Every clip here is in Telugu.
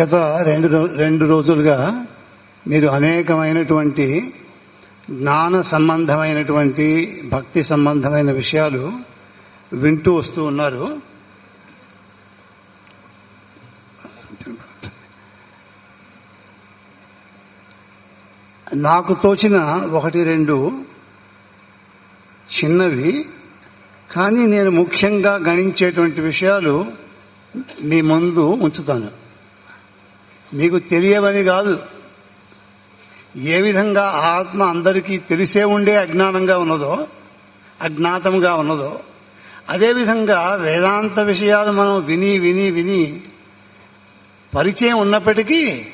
గత రెండు రెండు రోజులుగా మీరు అనేకమైనటువంటి జ్ఞాన సంబంధమైనటువంటి భక్తి సంబంధమైన విషయాలు వింటూ వస్తూ ఉన్నారు. నాకు తోచిన ఒకటి రెండు చిన్నవి కానీ నేను ముఖ్యంగా గణించేటువంటి విషయాలు మీ ముందు ఉంచుతాను. మీకు తెలియవని కాదు. ఏ విధంగా ఆత్మ అందరికీ తెలిసే ఉండే అజ్ఞానంగా ఉన్నదో అజ్ఞాతంగా ఉన్నదో అదేవిధంగా వేదాంత విషయాలు మనం విని విని విని పరిచయం ఉన్నప్పటికీ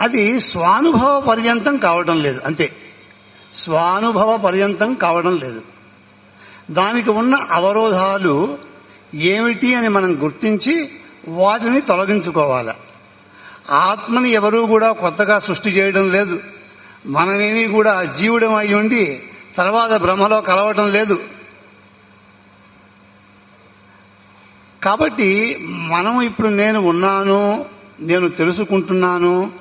అది స్వానుభవ పర్యంతం కావడం లేదు. అంతే. స్వానుభవ పర్యంతం కావడం లేదు. దానికి ఉన్న అవరోధాలు ఏమిటి అని మనం గుర్తించి వాటిని తొలగించుకోవాలి. ఆత్మని ఎవరూ కూడా కొత్తగా సృష్టి చేయడం లేదు. మనమేమీ కూడా జీవుడం అయి ఉండి తర్వాత బ్రహ్మలో కలవటం లేదు. కాబట్టి మనం ఇప్పుడు నేను ఉన్నాను నేను తెలుసుకుంటున్నాను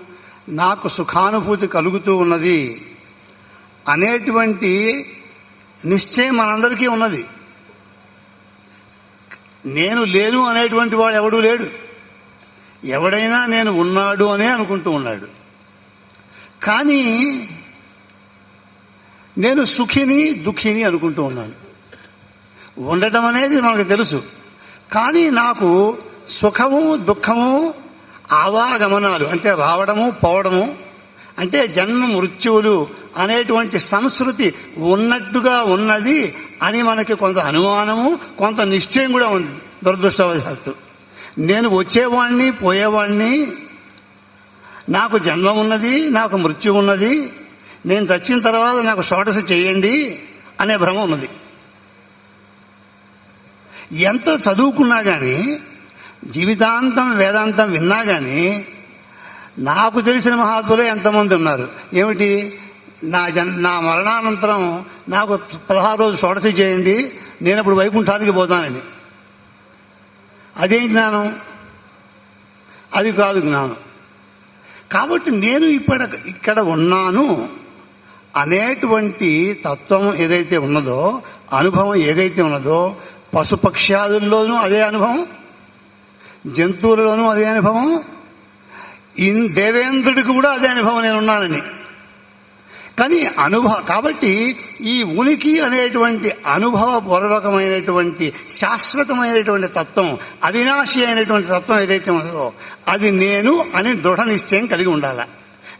నాకు సుఖానుభూతి కలుగుతూ ఉన్నది అనేటువంటి నిశ్చయం మనందరికీ ఉన్నది. నేను లేను అనేటువంటి వాడు ఎవడూ లేడు. ఎవడైనా నేను ఉన్నాడు అనే అనుకుంటూ ఉన్నాడు. కానీ నేను సుఖిని దుఃఖిని అనుకుంటూ ఉన్నాను. ఉండటం అనేది మనకు తెలుసు. కానీ నాకు సుఖము దుఃఖము ఆవాగమనాలు అంటే రావడము పోవడము అంటే జన్మ మృత్యువులు అనేటువంటి సంస్కృతి ఉన్నట్టుగా ఉన్నది అని మనకి కొంత అనుమానము కొంత నిశ్చయం కూడా ఉంది. దురదృష్టవశాత్తు. నేను వచ్చేవాణ్ణి పోయేవాణ్ణి. నాకు జన్మ ఉన్నది నాకు మృత్యు ఉన్నది. నేను చచ్చిన తర్వాత నాకు షోటస్ చేయండి అనే భ్రమ ఉన్నది. ఎంత చదువుకున్నా కానీ జీవితాంతం వేదాంతం విన్నా కానీ నాకు తెలిసిన మహాత్ములే ఎంతమంది ఉన్నారు. ఏమిటి? నా జన్ నా మరణానంతరం నాకు పదహారు రోజు షోడసి చేయండి నేను అప్పుడు వైకుంఠానికి పోతానని. అదే జ్ఞానం? అది కాదు జ్ఞానం. కాబట్టి నేను ఇక్కడ ఇక్కడ ఉన్నాను. అనేటువంటి తత్వం ఏదైతే ఉన్నదో అనుభవం ఏదైతే ఉన్నదో పశుపక్ష్యాదుల్లోనూ అదే అనుభవం? జంతువులలోనూ అదే అనుభవం? ఇన్ దేవేంద్రుడికి కూడా అదే అనుభవం నేనున్నానని కానీ అనుభవ కాబట్టి ఈ ఉనికి అనేటువంటి అనుభవపూర్వకమైనటువంటి శాశ్వతమైనటువంటి తత్వం అవినాశి అయినటువంటి తత్వం ఏదైతే ఉందో అది నేను అని దృఢ నిశ్చయం కలిగి ఉండాలి.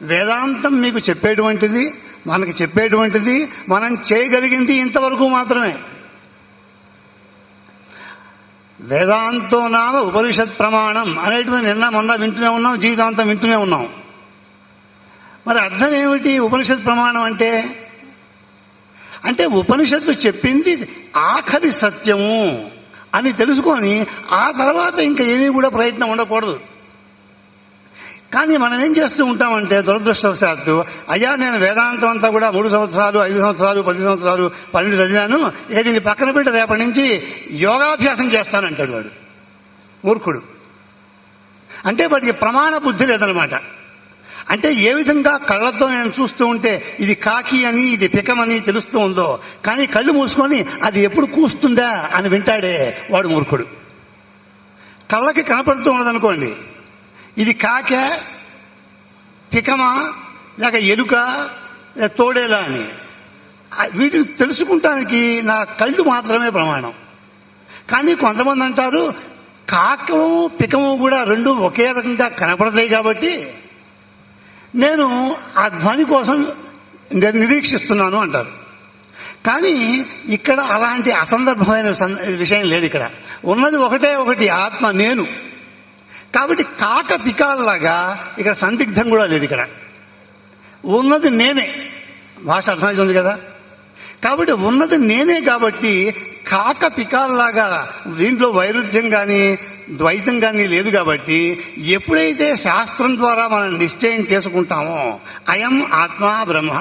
వేదాంతం మీకు చెప్పేటువంటిది మనకి చెప్పేటువంటిది మనం చేయగలిగింది ఇంతవరకు మాత్రమే. వేదాంతో నామ ఉపనిషత్ ప్రమాణం అనేటువంటి నిన్న మొన్న వింటూనే ఉన్నాం జీవితాంతం వింటూనే ఉన్నాం. మరి అర్థం ఏమిటి ఉపనిషత్ ప్రమాణం అంటే? అంటే ఉపనిషత్తు చెప్పింది ఆఖరి సత్యము అని తెలుసుకొని ఆ తర్వాత ఇంకా ఏమీ కూడా ప్రయత్నం ఉండకూడదు. కానీ మనం ఏం చేస్తూ ఉంటామంటే దురదృష్టవశాత్తు అయ్యా నేను వేదాంతం అంతా కూడా మూడు సంవత్సరాలు ఐదు సంవత్సరాలు పది సంవత్సరాలు పన్నెండు చదివాను ఇక దీన్ని పక్కన పెట్టి రేపటి నుంచి యోగాభ్యాసం చేస్తానంటాడు వాడు. మూర్ఖుడు. అంటే వాడికి ప్రమాణ బుద్ధి లేదనమాట. అంటే ఏ విధంగా కళ్ళతో నేను చూస్తూ ఉంటే ఇది కాకి అని ఇది పికమని తెలుస్తూ ఉందో కానీ కళ్ళు మూసుకొని అది ఎప్పుడు కూస్తుందా అని వింటాడే వాడు మూర్ఖుడు. కళ్ళకి కనపడుతూ ఉన్నదనుకోండి ఇది కాకే పికమా లేక ఎలుక లేక తోడేలా అని. వీటిని తెలుసుకుంటానికి నా కళ్ళు మాత్రమే ప్రమాణం. కానీ కొంతమంది అంటారు కాకము పికము కూడా రెండు ఒకే రకంగా కనపడతాయి కాబట్టి నేను ఆ ధ్వని కోసం నేను నిరీక్షిస్తున్నాను అంటారు. కానీ ఇక్కడ అలాంటి అసందర్భమైన విషయం లేదు ఇక్కడ. ఉన్నది ఒకటే ఒకటి ఆత్మ నేను. కాబట్టి కాక పికాల్లాగా ఇక్కడ సందిగ్ధం కూడా లేదు ఇక్కడ. ఉన్నది నేనే. భాష అర్థమవుతుంది కదా? కాబట్టి ఉన్నది నేనే కాబట్టి కాక పికాల్లాగా దీంట్లో వైరుధ్యం కానీ ద్వైతం కానీ లేదు కాబట్టి ఎప్పుడైతే శాస్త్రం ద్వారా మనం నిశ్చయం చేసుకుంటామో అయం ఆత్మ బ్రహ్మ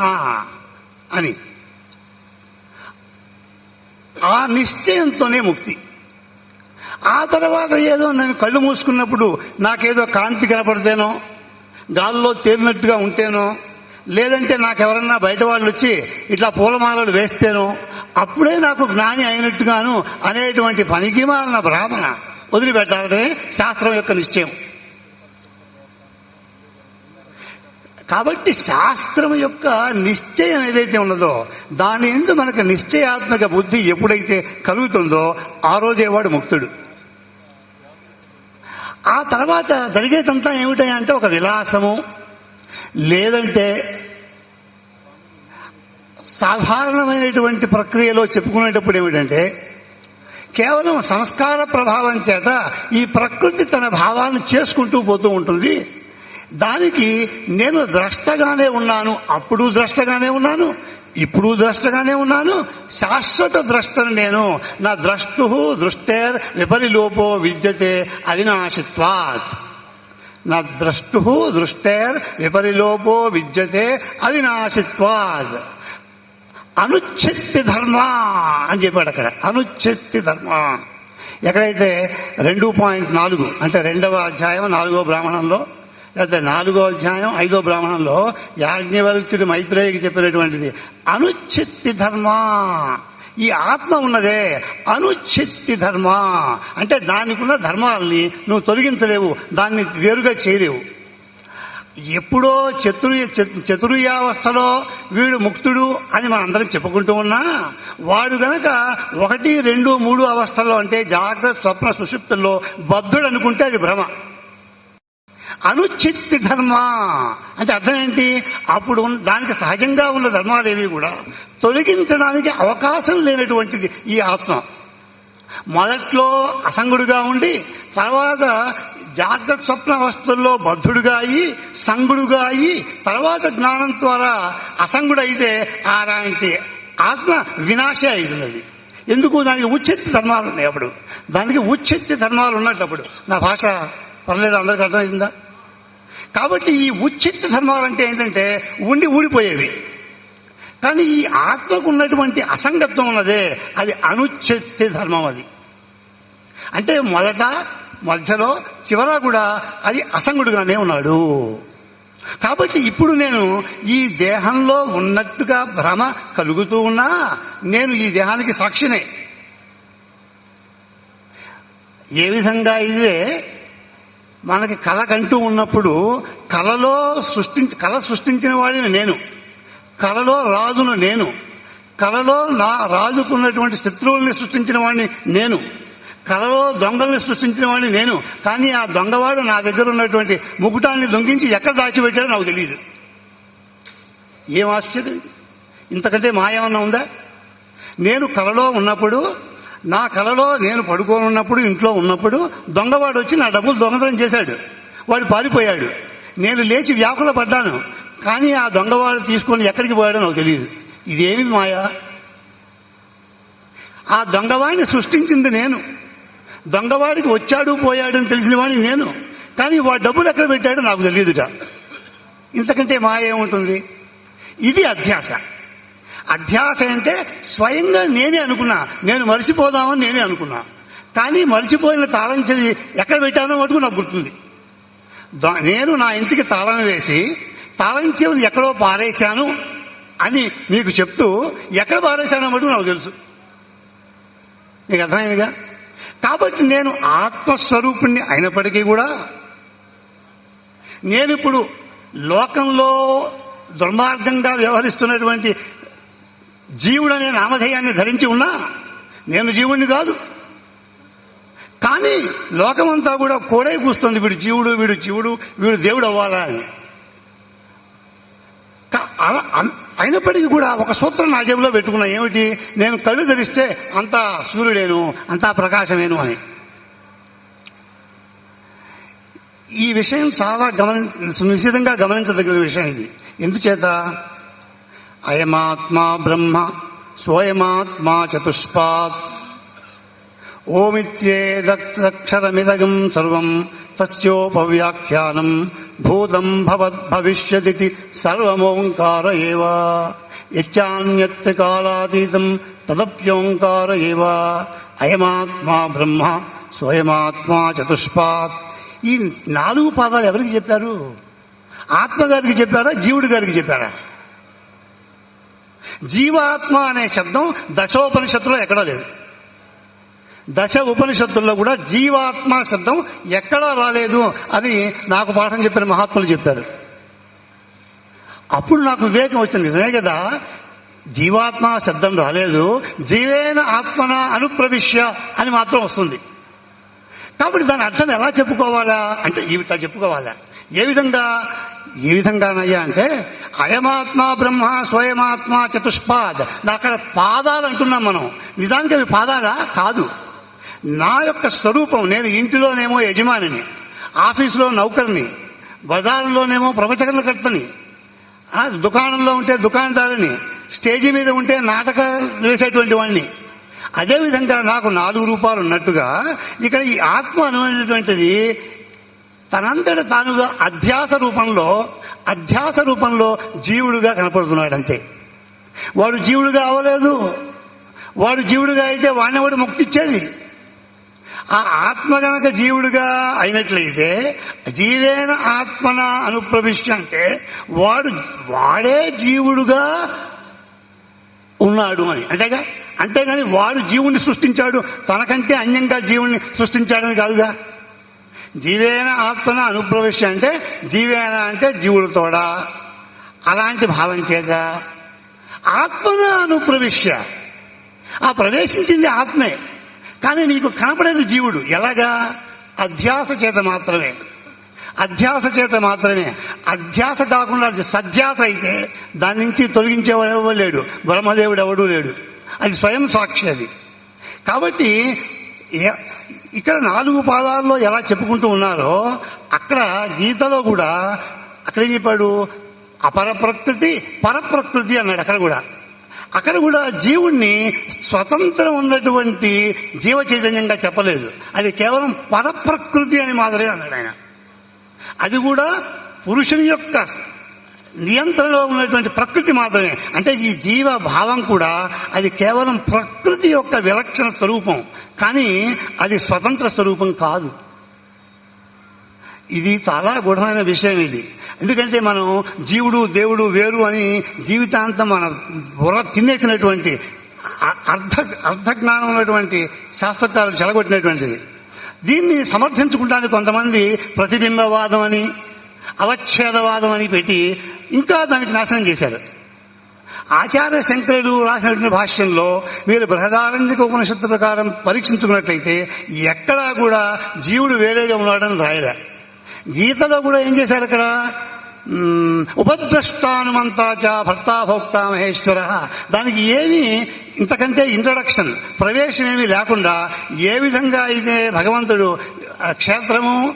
అని. ఆ నిశ్చయంతోనే ముక్తి. ఆ తర్వాత ఏదో నేను కళ్ళు మూసుకున్నప్పుడు నాకేదో కాంతి కనపడితేనో గాల్లో తేలినట్టుగా ఉంటేనో లేదంటే నాకు ఎవరన్నా బయట వాళ్ళు వచ్చి ఇట్లా పూలమాలలు వేస్తేను అప్పుడే నాకు జ్ఞాని అయినట్టుగాను అనేటువంటి పనికి మాలిన బ్రాహ్మణ వదిలిపెట్టాలనే శాస్త్రం యొక్క నిశ్చయం. కాబట్టి శాస్త్రం యొక్క నిశ్చయం ఏదైతే ఉన్నదో దాని ఎందు మనకు నిశ్చయాత్మక బుద్ధి ఎప్పుడైతే కలుగుతుందో ఆ రోజే వాడు ముక్తుడు. ఆ తర్వాత జరిగేదంతా ఏమిటంటే ఒక విలాసము లేదంటే సాధారణమైనటువంటి ప్రక్రియలో చెప్పుకునేటప్పుడు ఏమిటంటే కేవలం సంస్కార ప్రభావం చేత ఈ ప్రకృతి తన భావాన్ని చేసుకుంటూ పోతూ ఉంటుంది. దానికి నేను ద్రష్టగానే ఉన్నాను అప్పుడు ద్రష్టగానే ఉన్నాను ఇప్పుడు ద్రష్టగానే ఉన్నాను శాశ్వత ద్రష్టను నేను నా ద్రష్టు దృష్టేర్ విపరిలోపో విద్యతే అవినాశిత్వాత్. నా ద్రష్టు దృష్టేర్ విపరిలోపో విద్యతే అవినాశిత్వాద్. అనుచ్ఛత్తి ధర్మ అని చెప్పాడు అక్కడ. అనుచ్ఛత్తి ధర్మ. ఎక్కడైతే రెండు పాయింట్ నాలుగు అంటే రెండవ అధ్యాయం నాలుగో బ్రాహ్మణంలో లేకపోతే నాలుగో అధ్యాయం ఐదో బ్రాహ్మణంలో యాజ్ఞవల్క్యుడు మైత్రేయకి చెప్పినటువంటిది. అనుచ్ఛత్తి ధర్మ. ఈ ఆత్మ ఉన్నదే అనుచిత్తి ధర్మ. అంటే దానికున్న ధర్మాలని నువ్వు తొలగించలేవు దాన్ని వేరుగా చేయలేవు. ఎప్పుడో చతురు చతుర్యావస్థలో వీడు ముక్తుడు అని మనం అందరం చెప్పుకుంటూ ఉన్నా వాడు గనక ఒకటి రెండు మూడు అవస్థల్లో అంటే జాగ్రత్త స్వప్న సుషుప్తుల్లో బద్ధుడు అనుకుంటే అది భ్రమ. అనుచిత్తి ధర్మ. అంటే అర్థం ఏంటి? అప్పుడు దానికి సహజంగా ఉన్న ధర్మాలేవి కూడా తొలగించడానికి అవకాశం లేనటువంటిది ఈ ఆత్మ. మొదట్లో అసంగుడుగా ఉండి తర్వాత జాగ్రత్త స్వప్న అవస్థల్లో బద్ధుడుగా అయి సంగుడుగా అయి తర్వాత జ్ఞానం ద్వారా అసంగుడైతే అలాంటి ఆత్మ వినాశ అయితున్నది ఎందుకు? దానికి ఉచ్చెత్తి ధర్మాలు ఉన్నాయి అప్పుడు. దానికి ఉచ్చెత్తి ధర్మాలు ఉన్నప్పుడు. నా భాష పర్లేదు? అందరికి అర్థమైందా? కాబట్టి ఈ ఉచ్చెత్తి ధర్మాలు అంటే ఏంటంటే ఉండి ఊడిపోయేవి. కానీ ఈ ఆత్మకు ఉన్నటువంటి అసంగత్వం ఉన్నదే అది అనుచ్ఛత్తి ధర్మం అది. అంటే మొదట మధ్యలో చివర కూడా అది అసంగుడుగానే ఉన్నాడు. కాబట్టి ఇప్పుడు నేను ఈ దేహంలో ఉన్నట్టుగా భ్రమ కలుగుతూ ఉన్నా నేను ఈ దేహానికి సాక్షినే. ఏ విధంగా ఇదే మనకి కళ కంటూ ఉన్నప్పుడు కళలో సృష్టించి కళ సృష్టించిన వాడిని నేను. కళలో రాజును నేను. కళలో నా రాజుకున్నటువంటి శత్రువుల్ని సృష్టించిన వాడిని నేను. కళలో దొంగల్ని సృష్టించిన వాడిని నేను. కానీ ఆ దొంగవాడు నా దగ్గర ఉన్నటువంటి ముకుటాన్ని దొంగించి ఎక్కడ దాచిపెట్టాడో నాకు తెలియదు ఏం ఆశ్చర్యం ఇంతకంటే మాయేమన్నా ఉందా? నేను కలలో ఉన్నప్పుడు నా కలలో నేను పడుకోనున్నప్పుడు ఇంట్లో ఉన్నప్పుడు దొంగవాడు వచ్చి నా డబ్బులు దొంగతనం చేశాడు. వాడు పారిపోయాడు. నేను లేచి వ్యాకుల పడ్డాను. కానీ ఆ దొంగవాడు తీసుకొని ఎక్కడికి పోయాడో నాకు తెలియదు ఇదేమి మాయా? ఆ దొంగవాడిని సృష్టించింది నేను. దొంగవాడికి వచ్చాడు పోయాడు అని తెలిసిన వాడిని నేను. కానీ వాడు డబ్బులు ఎక్కడ పెట్టాడో నాకు తెలియదుట. ఇంతకంటే మాయ ఏముంటుంది ఇది అధ్యాస. అధ్యాస అంటే స్వయంగా నేనే అనుకున్నా. నేను మర్చిపోదామని నేనే అనుకున్నా. కానీ మర్చిపోయిన తాళం చెవి ఎక్కడ పెట్టానో మటుకు నాకు గుర్తుంది. నేను నా ఇంటికి తాళం వేసి తాళం చెవిని ఎక్కడో పారేశాను అని మీకు చెప్తూ ఎక్కడ పారేశానో మటుకు నాకు తెలుసు. మీకు అర్థమైందిగా? కాబట్టి నేను ఆత్మస్వరూపుణ్ణి అయినప్పటికీ కూడా నేను ఇప్పుడు లోకంలో దుర్మార్గంగా వ్యవహరిస్తున్నటువంటి జీవుడనే నామధేయాన్ని ధరించి ఉన్నా నేను జీవుణ్ణి కాదు. కానీ లోకమంతా కూడా కోడై కూస్తుంది వీడు జీవుడు వీడు జీవుడు వీడు దేవుడు అవ్వాలా అని. అయినప్పటికీ కూడా ఒక సూత్రం నా జేబులో పెట్టుకున్నా ఏమిటి? నేను కళ్ళు ధరిస్తే అంతా సూర్యుడేను అంతా ప్రకాశమేను అని. ఈ విషయం చాలా గమని నిశ్చితంగా గమనించదగిన విషయం ఇది. ఎందుచేత? అయమాత్మా బ్రహ్మ స్వయమాత్మా చతుష్పాత్ ఓమిత్యేదక్షరమిదగం సర్వం తస్యోపవ్యాఖ్యానం భూతం భవద్భవిష్యదితి సర్వమోంకార ఏవ యచ్చాన్యత్ర కాలాతీతం తదప్యోంకార ఏవ అయమాత్మా బ్రహ్మ స్వయమాత్మా చతుష్పాత్ ఈ నాలుగు పాదాలు ఎవరికి చెప్పారు? ఆత్మ గారికి చెప్పారా? జీవుడి గారికి చెప్పారా? జీవాత్మ అనే శబ్దం దశోపనిషత్తులో ఎక్కడా లేదు. దశ ఉపనిషత్తుల్లో కూడా జీవాత్మ శబ్దం ఎక్కడా రాలేదు అని నాకు పాఠం చెప్పిన మహాత్ములు చెప్పారు. అప్పుడు నాకు వివేకం వచ్చింది. నిజమే కదా? జీవాత్మ శబ్దం రాలేదు జీవేన ఆత్మన అనుప్రవిశ్య అని మాత్రం వస్తుంది. కాబట్టి దాని అర్థం ఎలా చెప్పుకోవాలా? అంటే ఈ చెప్పుకోవాలా? ఏ విధంగా? ఏ విధంగానయ్యా అంటే అయమాత్మ బ్రహ్మ స్వయమాత్మ చతుష్పాద్. అక్కడ పాదాలు అంటున్నాం మనం. నిజానికి అవి పాదాలా? కాదు. నా యొక్క స్వరూపం నేను ఇంటిలోనేమో యజమానిని ఆఫీసులో నౌకర్ని బజార్లోనేమో ప్రవచకర్తని కర్తని దుకాణంలో ఉంటే దుకాణదారుని స్టేజి మీద ఉంటే నాటక వేసేటువంటి వాడిని అదేవిధంగా నాకు నాలుగు రూపాలు ఉన్నట్టుగా ఇక్కడ ఈ ఆత్మ అనేటువంటిది తనంతట తానుగా అధ్యాస రూపంలో అధ్యాస రూపంలో జీవుడుగా కనపడుతున్నాడు అంతే వాడు జీవుడుగా అవ్వలేదు. వాడు జీవుడుగా అయితే వాడిని వాడు ముక్తిచ్చేది? ఆ ఆత్మ గనక జీవుడుగా అయినట్లయితే జీవేన ఆత్మన అనుప్రవిష్ట అంటే వాడు వాడే జీవుడుగా ఉన్నాడు అని. అంతేగా? అంతేగాని వాడు జీవుణ్ణి సృష్టించాడు. తనకంటే అన్యంగా జీవుణ్ణి సృష్టించాడని కాదుగా? జీవేన ఆత్మన అనుప్రవేశ అంటే జీవేన అంటే జీవుడు తోడా అలాంటి భావం చేత ఆత్మన అనుప్రవిశ్య. ఆ ప్రవేశించింది ఆత్మే. కానీ నీకు కనపడేది జీవుడు. ఎలాగా? అధ్యాస చేత మాత్రమే. అధ్యాస చేత మాత్రమే. అధ్యాస కాకుండా సధ్యాస అయితే దాని నుంచి తొలగించేవాడు ఎవడు లేడు? బ్రహ్మదేవుడు ఎవడూ లేడు. అది స్వయం సాక్షి అది. కాబట్టి ఇక్కడ నాలుగు పాదాల్లో ఎలా చెప్పుకుంటూ ఉన్నారో అక్కడ గీతలో కూడా అక్కడేం చెప్పాడు? అపర ప్రకృతి పరప్రకృతి అన్నాడు అక్కడ కూడా. అక్కడ కూడా జీవుణ్ణి స్వతంత్రం ఉన్నటువంటి జీవ చైతన్యంగా చెప్పలేదు. అది కేవలం పరప్రకృతి అని మాదిరే అన్నాడు ఆయన. అది కూడా పురుషుని యొక్క నియంత్రణలో ఉన్నటువంటి ప్రకృతి మాత్రమే. అంటే ఈ జీవ భావం కూడా అది కేవలం ప్రకృతి యొక్క విలక్షణ స్వరూపం. కానీ అది స్వతంత్ర స్వరూపం కాదు. ఇది చాలా గూఢమైన విషయం ఇది. ఎందుకంటే మనం జీవుడు దేవుడు వేరు అని జీవితాంతం మన బుర్ర తినేసినటువంటి అ- అర్ధ అర్ధ జ్ఞానం ఉన్నటువంటి శాస్త్రకారులు చెలగొట్టినటువంటిది. దీన్ని సమర్థించుకుంటానికి కొంతమంది ప్రతిబింబవాదం అని అవచ్ఛేదవాదం అని పెట్టి ఇంకా దానికి నాశనం చేశారు. ఆచార్య శంకరుడు రాసినటువంటి భాష్యంలో మీరు బృహదారంజక ఉపనిషత్తు ప్రకారం పరీక్షించుకున్నట్లయితే ఎక్కడా కూడా జీవుడు వేరేగా ఉన్నాడని రాయలే. గీతలో కూడా ఏం చేశారు అక్కడ? మ్, ఉపద్రష్టానుమంతాచ భర్తాభోక్త మహేశ్వర. దానికి ఏమి ఇంతకంటే ఇంట్రడక్షన్ ప్రవేశం ఏమీ లేకుండా ఏ విధంగా అయితే భగవంతుడు క్షేత్రము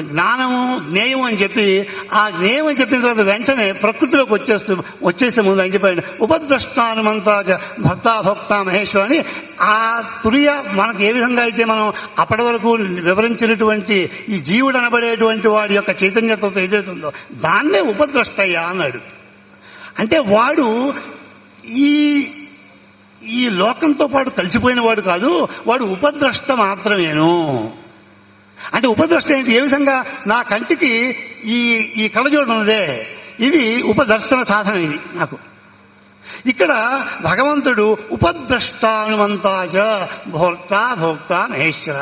జ్ఞానము జ్ఞేయం అని చెప్పి ఆ జ్ఞేయం అని చెప్పిన తర్వాత వెంటనే ప్రకృతిలోకి వచ్చేస్తూ వచ్చేసే ముందు అని చెప్పాడు. ఉపద్రష్టానుమంతా భక్తాభక్త మహేశ్వరు అని ఆ తురియ మనకు ఏ విధంగా అయితే మనం అప్పటి వరకు వివరించినటువంటి ఈ జీవుడు అనబడేటువంటి వాడి యొక్క చైతన్యతతో ఏదైతుందో దాన్నే ఉపద్రష్టయ్య అన్నాడు. అంటే వాడు ఈ ఈ లోకంతో పాటు కలిసిపోయిన వాడు కాదు వాడు ఉపద్రష్ట మాత్రమేను. అంటే ఉపదృష్ట ఏంటి? ఏ విధంగా? నా కంటికి ఈ ఈ కళ్ళజోడు ఉన్నదే. ఇది ఉపదర్శన సాధన ఇది నాకు. ఇక్కడ భగవంతుడు ఉపద్రష్టానుమంతాచ భోక్త భోక్త మహేశ్వర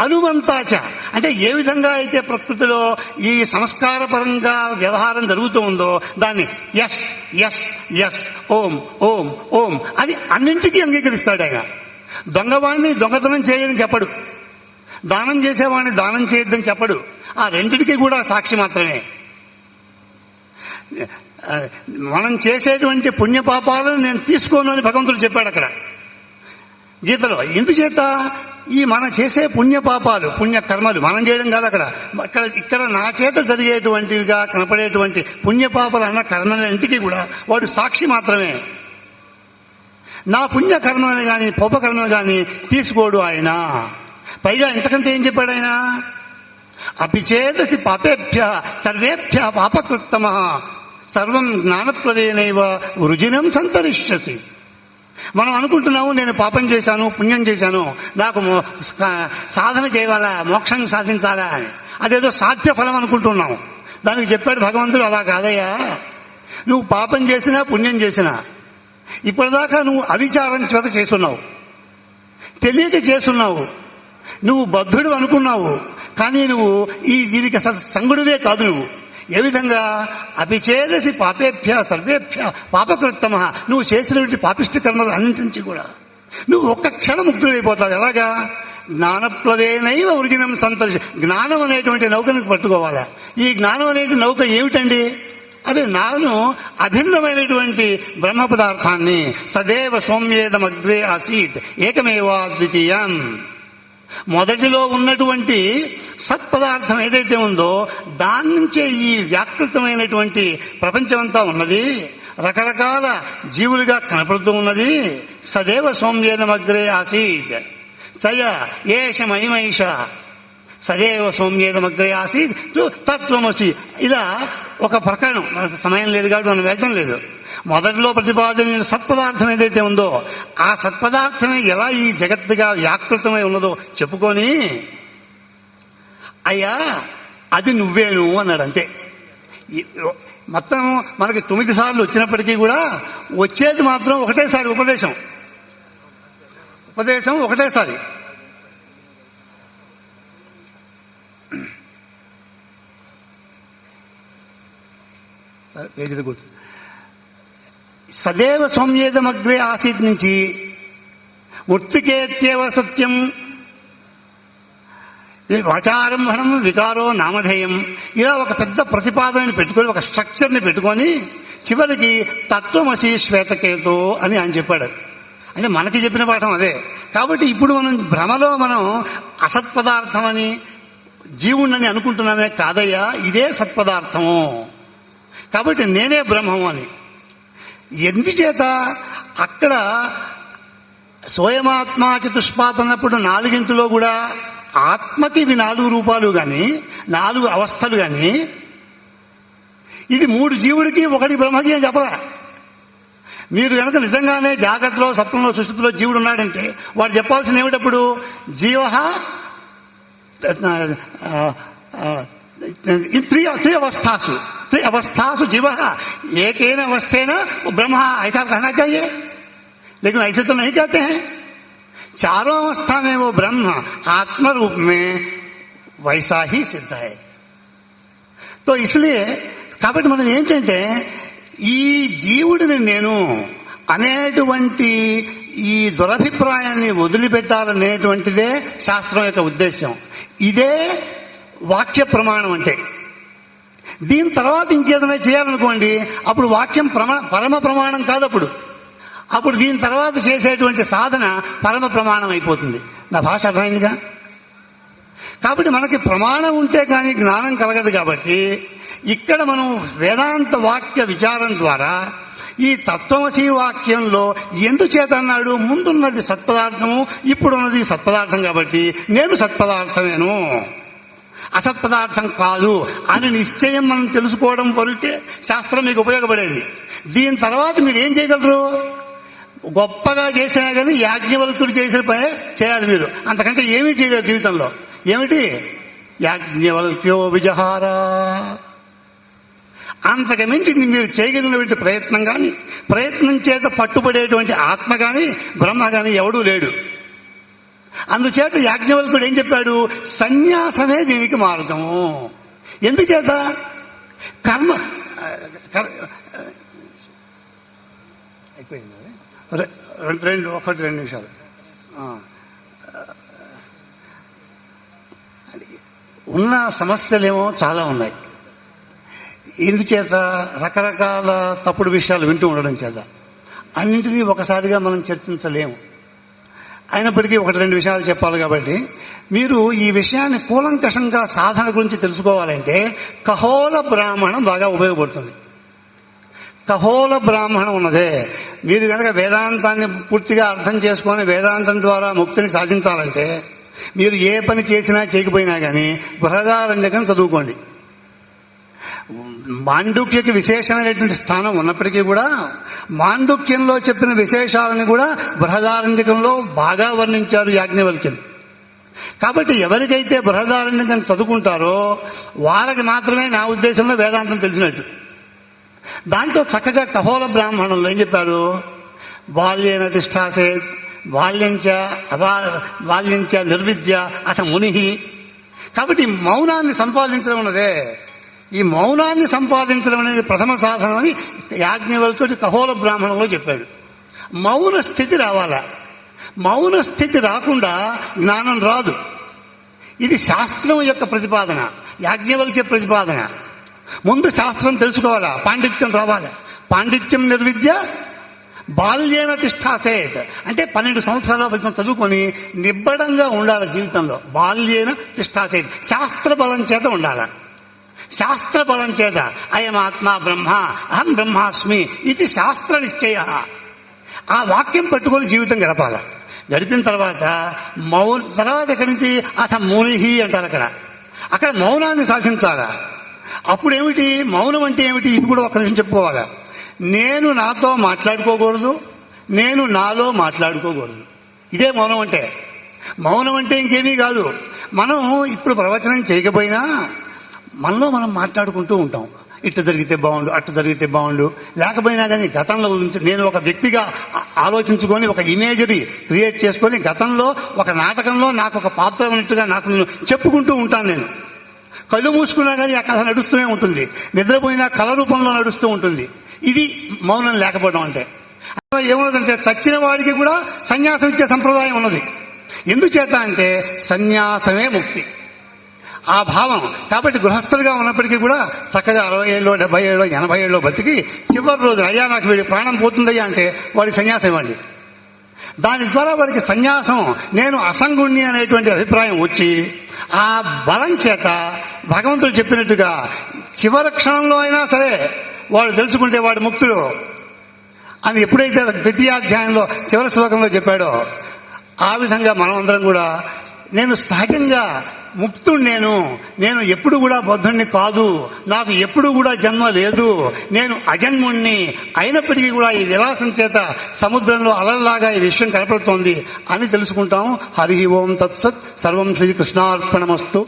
అనుమంతాచ అంటే ఏ విధంగా అయితే ప్రకృతిలో ఈ సంస్కార పరంగా వ్యవహారం జరుగుతూ ఉందో దాన్ని ఎస్ ఎస్ ఎస్ ఓం ఓం ఓం అని అన్నింటికీ అంగీకరిస్తాడు ఆయన. దొంగవాణ్ణి దొంగతనం చేయని చెప్పడు. దానం చేసేవాడిని దానం చేయొద్దని చెప్పడు. ఆ రెండిటికి కూడా సాక్షి మాత్రమే. మనం చేసేటువంటి పుణ్యపాపాలను నేను తీసుకోను అని భగవంతుడు చెప్పాడు అక్కడ. గీతలో ఎందుచేత ఈ మనం చేసే పుణ్యపాపాలు పుణ్యకర్మలు మనం చేయడం కాదు అక్కడ. అక్కడ ఇక్కడ నా చేత జరిగేటువంటివిగా కనపడేటువంటి పుణ్యపాపాలు అన్న కర్మలన్నింటికీ కూడా వాడు సాక్షి మాత్రమే. నా పుణ్యకర్మలు కానీ పాపకర్మలు కానీ తీసుకోడు ఆయన. పైగా ఇంతకంటే ఏం చెప్పాడు ఆయన? అభిచేదసి పాపేభ్య సర్వేభ్య పాపకృత్తమ సర్వం జ్ఞానప్రదేనైవ వృజినం సంతరిష్యసి. మనం అనుకుంటున్నాము నేను పాపం చేశాను పుణ్యం చేశాను నాకు సాధన చేయాలా మోక్షాన్ని సాధించాలా అని. అదేదో సాధ్య ఫలం అనుకుంటున్నాము. దానికి చెప్పాడు భగవంతుడు అలా కాదయ్యా. నువ్వు పాపం చేసినా పుణ్యం చేసినా ఇప్పటిదాకా నువ్వు అవిచారం చేత చేస్తున్నావు. తెలియక చేస్తున్నావు. నువ్వు బద్ధుడు అనుకున్నావు కానీ నువ్వు ఈ దీనికి అసలు సంగుడివే కాదు నువ్వు. ఏ విధంగా? అభిచేదసి పాపేభ్య సర్వేభ్య పాపకృత్తమ నువ్వు చేసినటువంటి పాపిష్ట కర్మలు అన్నింటి నుంచి కూడా. నువ్వు ఒక్క క్షణం ముక్తుడైపోతావు ఎలాగా? జ్ఞానప్లవేనైవ ఉరిజినం సంతోష జ్ఞానం అనేటువంటి నౌకను పట్టుకోవాలా? ఈ జ్ఞానం అనేది నౌక ఏమిటండి? అదే నాను అభిన్నమైనటువంటి బ్రహ్మ పదార్థాన్ని సదేవ సౌమ్యేదమగ్రే ఆసీత్. ఏకమేవా ద్వితీయం? మొదటిలో ఉన్నటువంటి సత్పదార్థం ఏదైతే ఉందో దాని నుంచే ఈ వ్యాకృతమైనటువంటి ప్రపంచమంతా ఉన్నది. రకరకాల జీవులుగా కనపడుతూ ఉన్నది. సదేవ సౌమ్యేదమగ్రే ఆసీత్. సయ ఏషమహిమైష సదేవ సౌమ్యేదమగ్రే ఆసీత్. తత్వమసి. ఇలా ఒక ప్రకరణం. మనకు సమయం లేదు కాబట్టి మనం వెళ్ళడం లేదు. మొదటిలో ప్రతిపాదన సత్పదార్థం ఏదైతే ఉందో ఆ సత్పదార్థమే ఎలా ఈ జగత్తుగా వ్యాకృతమై ఉన్నదో చెప్పుకొని అయ్యా అది నువ్వేను అన్నాడు అంతే. మొత్తం మనకి తొమ్మిది సార్లు వచ్చినప్పటికీ కూడా వచ్చేది మాత్రం ఒకటేసారి ఉపదేశం. ఉపదేశం ఒకటేసారి. పేజీలు గుర్తు సదేవ సౌమ్యేదమగ్రే ఆసీత్ నుంచి మృతికేత్యేవ సత్యం. వచారంభణం వికారో నామధేయం. ఇలా ఒక పెద్ద ప్రతిపాదనని పెట్టుకొని ఒక స్ట్రక్చర్ని పెట్టుకొని చివరికి తత్వమసి శ్వేతకేతో అని ఆయన చెప్పాడు. అంటే మనకి చెప్పిన పాఠం అదే. కాబట్టి ఇప్పుడు మనం భ్రమలో మనం అసత్పదార్థమని జీవుణ్ణని అనుకుంటున్నామే కాదయ్యా ఇదే సత్పదార్థము. కాబట్టి నేనే బ్రహ్మం అని. ఎందుచేత అక్కడ స్వయమాత్మ చతుష్పాత్ అన్నప్పుడు నాలుగింటిలో కూడా ఆత్మకి ఇవి నాలుగు రూపాలు గాని నాలుగు అవస్థలు గాని ఇది మూడు జీవుడికి ఒకటి బ్రహ్మకి అని చెప్పరా? మీరు కనుక నిజంగానే జాగ్రత్తలో సప్నంలో సృష్టిలో జీవుడు ఉన్నాడంటే వాడు చెప్పాల్సిన ఏమిటప్పుడు? జీవ త్రీ త్రీ अवस्थासु त्री अवस्थासु जीव एक अवस्थे न वो ब्रह्मा ऐसा कहना चाहिए लेकिन ऐसे तो नहीं कहते हैं चारों अवस्था में वो ब्रह्म आत्म रूप में वैसा ही सिद्ध है तो इसलिए కాబట్టి మనం ఏంటంటే ఈ జీవుడిని నేను అనేటువంటి ఈ దురభిప్రాయాన్ని వదిలిపెట్టాలనేటువంటిదే శాస్త్రం యొక్క ఉద్దేశం ఇదే వాక్య ప్రమాణం అంటే. దీని తర్వాత ఇంకేదైనా చేయాలనుకోండి అప్పుడు వాక్యం ప్రమా పరమ ప్రమాణం కాదు అప్పుడు అప్పుడు దీని తర్వాత చేసేటువంటి సాధన పరమ ప్రమాణం అయిపోతుంది. నా భాష అర్థమైందిగా? కాబట్టి మనకి ప్రమాణం ఉంటే కానీ జ్ఞానం కలగదు కాబట్టి ఇక్కడ మనం వేదాంత వాక్య విచారం ద్వారా ఈ తత్వమసి వాక్యంలో ఎందుచేత అన్నాడు? ముందున్నది సత్పదార్థము ఇప్పుడున్నది సత్పదార్థం కాబట్టి నేను సత్పదార్థమేను. అసత్పదార్థం కాదు అని నిశ్చయం మనం తెలుసుకోవడం వరకే శాస్త్రం మీకు ఉపయోగపడేది. దీని తర్వాత మీరు ఏం చేయగలరు? గొప్పగా చేసినా కానీ యాజ్ఞవల్కుడు చేసిన పని చేయాలి మీరు. అంతకంటే ఏమీ చేయలేదు జీవితంలో. ఏమిటి? యాజ్ఞవల్క్యో విజహారా. అంతకు మించి మీరు చేయగలిగినటువంటి ప్రయత్నం కానీ ప్రయత్నం చేత పట్టుబడేటువంటి ఆత్మ కానీ బ్రహ్మ కానీ ఎవడూ లేడు. అందుచేత యాజ్ఞవల్కుడు ఏం చెప్పాడు? సన్యాసమే దీనికి మార్గము. ఎందుచేత? కర్మ అయిపోయింది రెండు రెండు ఒకటి రెండు నిమిషాలు. ఉన్న సమస్యలేమో చాలా ఉన్నాయి. ఇందుచేత రకరకాల తప్పుడు విషయాలు వింటూ ఉండడం చేత. అన్నింటినీ ఒకసారిగా మనం చర్చించలేము. అయినప్పటికీ ఒకటి రెండు విషయాలు చెప్పాలి కాబట్టి. మీరు ఈ విషయాన్ని కూలంకషంగా సాధన గురించి తెలుసుకోవాలంటే కహోల బ్రాహ్మణం బాగా ఉపయోగపడుతుంది. కహోల బ్రాహ్మణం ఉన్నదే. మీరు కనుక వేదాంతాన్ని పూర్తిగా అర్థం చేసుకొని వేదాంతం ద్వారా ముక్తిని సాధించాలంటే మీరు ఏ పని చేసినా చేయకపోయినా కానీ బృహదారంజకం చదువుకోండి. మాండుక్యకి విశేషమైనటువంటి స్థానం ఉన్నప్పటికీ కూడా మాండుక్యంలో చెప్పిన విశేషాలను కూడా బృహదారంజకంలో బాగా వర్ణించారు యాజ్ఞవల్క్యం కాబట్టి ఎవరికైతే బృహదారణ్యం చదువుకుంటారో వాళ్ళకి మాత్రమే నా ఉద్దేశంలో వేదాంతం తెలిసినట్టు. దాంట్లో చక్కగా కహోల బ్రాహ్మణంలో ఏం చెప్పారు? బాల్యేన తిష్టాసే బాల్యంచ అబా బాల్యంచ నిర్విద్య అత ముని కాబట్టి మౌనాన్ని సంపాదించడం ఉన్నదే ఈ మౌనాన్ని సంపాదించడం అనేది ప్రథమ సాధనం అని యాజ్ఞవల్కుడు కహోల బ్రాహ్మణంలో చెప్పాడు. మౌన స్థితి రావాలా? మౌన స్థితి రాకుండా జ్ఞానం రాదు. ఇది శాస్త్రం యొక్క ప్రతిపాదన యాజ్ఞవల్క్య ప్రతిపాదన. ముందు శాస్త్రం తెలుసుకోవాలా? పాండిత్యం రావాలా? పాండిత్యం నిర్విద్య బాల్యేన తిష్టాసేత్ అంటే పన్నెండు సంవత్సరాల కొంచెం చదువుకొని నిబ్బడంగా ఉండాలి జీవితంలో. బాల్యేన తిష్టాసేత్ శాస్త్ర బలం చేత ఉండాలి? శాస్త్ర బలం చేత అయం ఆత్మ బ్రహ్మ అహం బ్రహ్మాస్మి ఇది శాస్త్ర నిశ్చయ. ఆ వాక్యం పట్టుకొని జీవితం గడపాల. గడిపిన తర్వాత మౌన తర్వాత ఎక్కడి నుంచి? అత మౌనిహి అంటారు అక్కడ. అక్కడ మౌనాన్ని సాధించాలా? అప్పుడేమిటి? మౌనం అంటే ఏమిటి? ఇది కూడా ఒక నిమిషం చెప్పుకోవాలా? నేను నాతో మాట్లాడుకోకూడదు నేను నాలో మాట్లాడుకోకూడదు. ఇదే మౌనం అంటే. మౌనం అంటే ఇంకేమీ కాదు. మనం ఇప్పుడు ప్రవచనం చేయకపోయినా మనలో మనం మాట్లాడుకుంటూ ఉంటాం. ఇట్ట జరిగితే బాగుండు అట్ట జరిగితే బాగుండు లేకపోయినా కానీ గతంలో గురించి నేను ఒక వ్యక్తిగా ఆలోచించుకొని ఒక ఇమేజరీ క్రియేట్ చేసుకొని గతంలో ఒక నాటకంలో నాకు ఒక పాత్ర ఉన్నట్టుగా నాకు నేను చెప్పుకుంటూ ఉంటాను నేను. కళ్ళు మూసుకున్నా కానీ ఆ కథ నడుస్తూనే ఉంటుంది. నిద్రపోయినా కళ రూపంలో నడుస్తూ ఉంటుంది. ఇది మౌనం లేకపోవడం అంటే. అసలు ఏమున్నదంటే చచ్చిన వాడికి కూడా సన్యాసం ఇచ్చే సంప్రదాయం ఉన్నది. ఎందుచేత అంటే సన్యాసమే ముక్తి. ఆ భావం. కాబట్టి గృహస్థులుగా ఉన్నప్పటికీ కూడా చక్కగా అరవై ఏళ్ళు డెబ్బై ఏళ్ళు ఎనభై ఏళ్ళు బతికి చివరి రోజు అయ్యా నాకు వీడి ప్రాణం పోతుందయ్యా అంటే వాడి సన్యాసం ఇవ్వండి. దాని ద్వారా వాడికి సన్యాసం నేను అసంగుణ్ణి అనేటువంటి అభిప్రాయం వచ్చి ఆ బలం చేత భగవంతుడు చెప్పినట్టుగా చివరి క్షణంలో అయినా సరే వాడు తెలుసుకుంటే వాడు ముక్తుడు. అని ఎప్పుడైతే ద్వితీయాధ్యాయంలో చివరి శ్లోకంలో చెప్పాడో ఆ విధంగా మనమందరం కూడా నేను సహజంగా ముక్తుడు నేను. నేను ఎప్పుడు కూడా బుద్ధుణ్ణి కాదు. నాకు ఎప్పుడు కూడా జన్మ లేదు. నేను అజన్ముణ్ణి. అయినప్పటికీ కూడా ఈ విలాసం చేత సముద్రంలో అలల్లాగా ఈ విషయం కనపడుతోంది అని తెలుసుకుంటాం. హరి ఓం తత్సత్. సర్వం శ్రీకృష్ణార్పణమస్తు